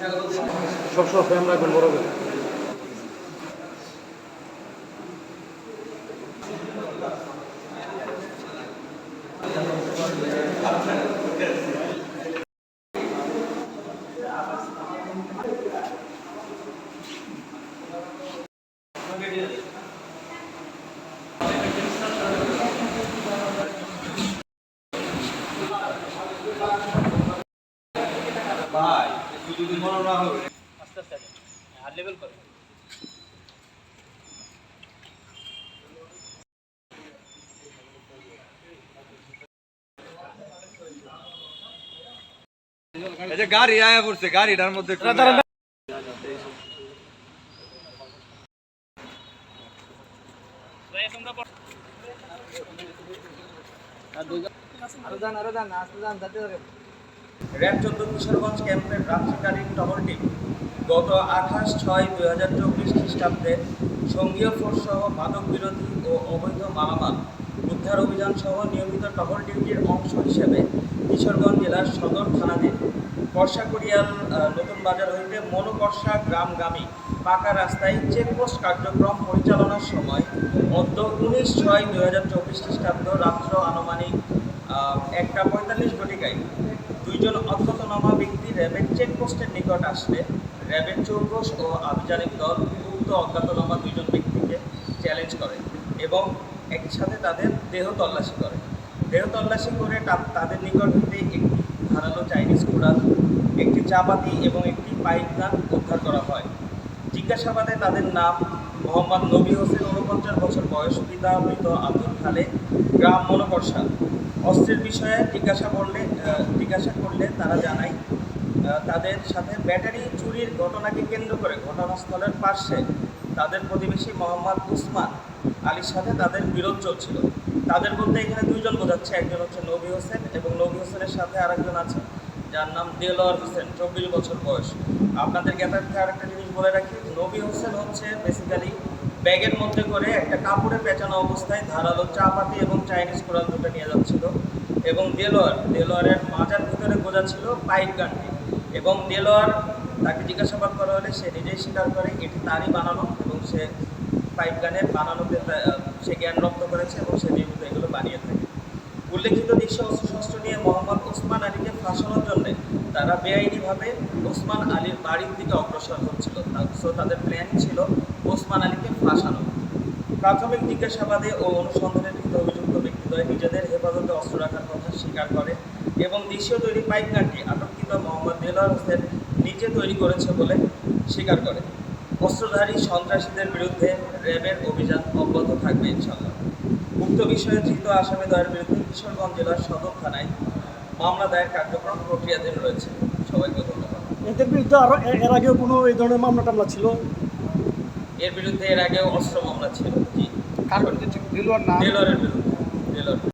সবসময় ফ্রেম রাখবেন বড় করে। শুধু যদি মনে না হবে আস্তে আস্তে হাত লেভেল করে। এই যে গাড়ি আয়া পড়ছে গাড়িটার মধ্যে একটু- ভাই তোমরা পড়- র্যাব চোদ্দ কিশোরগঞ্জ ক্যাম্পের রাত্রিকালীন টহল টিম গত আঠাশ ছয় দুই হাজার চব্বিশ খ্রিস্টাব্দে সঙ্গীয় ফোর্স সহ মাদক বিরোধী ও অবৈধ মালামাল উদ্ধার অভিযান সহ নিয়মিত টহল ডিউটির অংশ হিসেবে কিশোরগঞ্জ জেলার সদর থানাধীন বর্ষাকুড়িয়াল নতুন বাজার হইতে মনোবর্ষা গ্রামগামী পাকা রাস্তায় চেকপোস্ট কার্যক্রম পরিচালনার সময় অদ্য উনিশ ছয় দুই হাজার চব্বিশ খ্রিস্টাব্দ রাত্র আনুমানিক একটা পঁয়তাল্লিশ ঘটিকায় দুইজন অজ্ঞাতনামা ব্যক্তি র্যাবের চেকপোস্টের নিকট আসলে র্যাবের চৌকস ও আভিযানিক দল উক্ত অজ্ঞাতনামা দুইজন ব্যক্তিকে চ্যালেঞ্জ করে এবং একসাথে তাদের দেহ তল্লাশি করে। দেহ তল্লাশি করে তাদের নিকট হতে একটি ধারালো চাইনিজ কোড়াল, একটি চাপাতি এবং একটি পাইপ গান উদ্ধার করা হয়। জিজ্ঞাসাবাদে তাদের নাম মোহাম্মদ নবী হোসেন উনপঞ্চাশ বছর বয়স, পিতা মৃত আব্দুল খালে গ্রাম মনোবর্ষা অস্ত্রের বিষয়ে জিজ্ঞাসা করলে জিজ্ঞাসা করলে তারা জানায় তাদের সাথে ব্যাটারি চুরির ঘটনাকে কেন্দ্র করে ঘটনাস্থলের পাশে তাদের প্রতিবেশী মোহাম্মদ উসমান আলীর সাথে তাদের বিরোধ চলছিল। তাদের বলতে এখানে দুইজন বোঝাচ্ছে, একজন হচ্ছে নবী হোসেন এবং নবী হোসেনের সাথে আরেকজন আছে, যার নাম দেলোয়ার হোসেন, চব্বিশ বছর বয়স। আপনাদের জ্ঞাতার্থে আরেকটা জিনিস বলে রাখি, নবী হোসেন হচ্ছে বেসিক্যালি ব্যাগের মধ্যে করে একটা কাপড়ে পেঁচানো অবস্থায় ধারালো চাপাতি এবং চাইনিজ কোরাল দুটো নিয়ে যাচ্ছিল এবং দেলোয়ার, দেলোয়ারের মাজার ভিতরে গোজা ছিল পাইপ গানটি এবং দেলোয়ার তাকে জিজ্ঞাসাবাদ করা হলে সে নিজেই স্বীকার করে এটি তারই বানানো এবং সে পাইপ গানের বানানোতে সে জ্ঞান রপ্ত করেছে এবং সে নিয়মিত এগুলো বানিয়ে থাকে। উল্লেখিত দৃশ্য অস্ত্রশস্ত্র নিয়ে মোহাম্মদ ওসমান আলীকে ফাঁসানোর জন্য তারা বেআইনিভাবে ওসমান আলীর বাড়ির দিকে অগ্রসর হচ্ছিল। সো তাদের প্ল্যান ছিল ওসমান আলীকে ফাঁসানো। প্রাথমিক জিজ্ঞাসাবাদে ও অনুসন্ধানের কৃত অভিযুক্ত ব্যক্তিদ্বয় নিজেদের হেফাজতে অস্ত্র রাখার কথা স্বীকার করে এবং দেশীয় তৈরি পাইপ গানটি আটককৃত মোহাম্মদ দেলোয়ার হোসেন নিজে তৈরি করেছে বলে স্বীকার করে। অস্ত্রধারী সন্ত্রাসীদের বিরুদ্ধে র্যাবের অভিযান অব্যাহত থাকবে ইনশাল্লাহ বিষয়ে ধৃত আসামি দয়ের বিরুদ্ধে কিশোরগঞ্জ জেলার সদর থানায় মামলা দায়ের কার্যক্রম প্রক্রিয়াধীন রয়েছে। সবাইকে ধন্যবাদ। এদের বিরুদ্ধে আরও এর আগেও কোনো এই ধরনের মামলা টামলা ছিল? এর বিরুদ্ধে এর আগেও অস্ত্র মামলা ছিল। জি কারণ দিলোয়ার না? দেলোয়ারের বিরুদ্ধে। দেলোয়ার